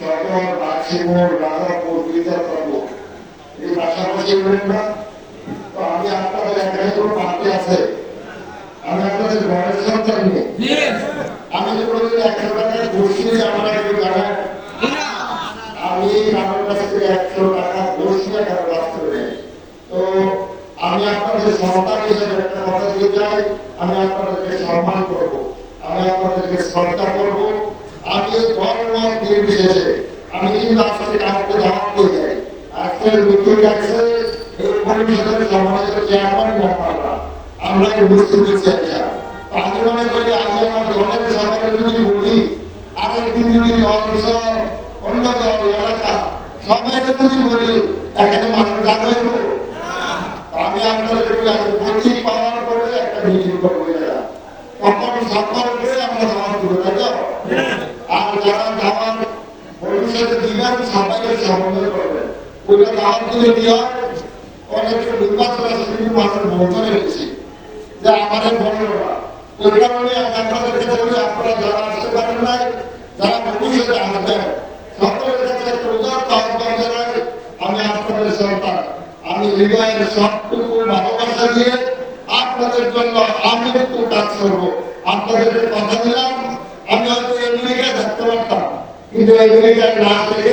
সদর বাক্সিমোর রাজাপুর বিদ্যা পাবো এই পাশাপাশি না? তো আমি আপনাদের এখানে কোনো পার্টি আছে? আমি আপনাদের ঘরের সন্তান নিয়ে। আমি যে কোনো একশো টাকা ঘুষ নিয়ে আমার আমি আমার কাছ থেকে একশো টাকা ঘুষ তো আমি আপনাদের সন্তান হিসেবে একটা কথা দিয়ে যাই, আমি আপনাদেরকে সম্মান করব। আমি আপনাদেরকে শ্রদ্ধা করব। আমি ধর্ম নির্বিশেষে আমি কিন্তু আজকে কাউকে ধারণ করে যাই। আজকের আমরা বুঝতে যদি অংশ অন্য বলি সরকার করে আমরা ধাওয়াত দেবো তাই তো আর যারা ধাওয়াত ভবিষ্যতে দিবেন সবাইকে আমি আপনাদের সন্তান। আমি হৃদয়ের সবটুকু ভালোবাসা দিয়ে আপনাদের জন্য আমি একটু কাজ করব। আপনাদের কথা দিলাম, আমি হয়তো আমেরিকায় থাকতে পারতাম, কিন্তু আমেরিকায় না থেকে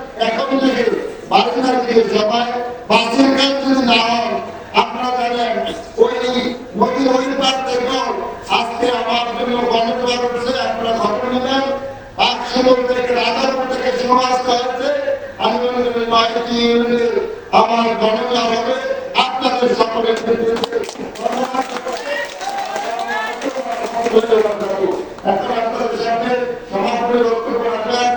তারিখে সবাই বাসের কাজ যদি না হয়। আপনারা জানেন, ওই নদী ওই পার থেকেও আজকে আমার জন্য গণতন্ত্র হচ্ছে আপনারা খবর নেবেন। একসময় থেকে রাজাপুর থেকে সমাজ হয়েছে। আমার গণনা হবে। আপনাদের সকলের এখন আপনাদের সামনে সমাপনী বক্তব্য রাখবেন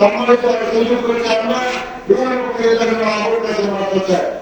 সম্মানিত সুযোগ করেছে আমরা বিভিন্ন বক্তব্য আবহাওয়া কাছে মানতে চাই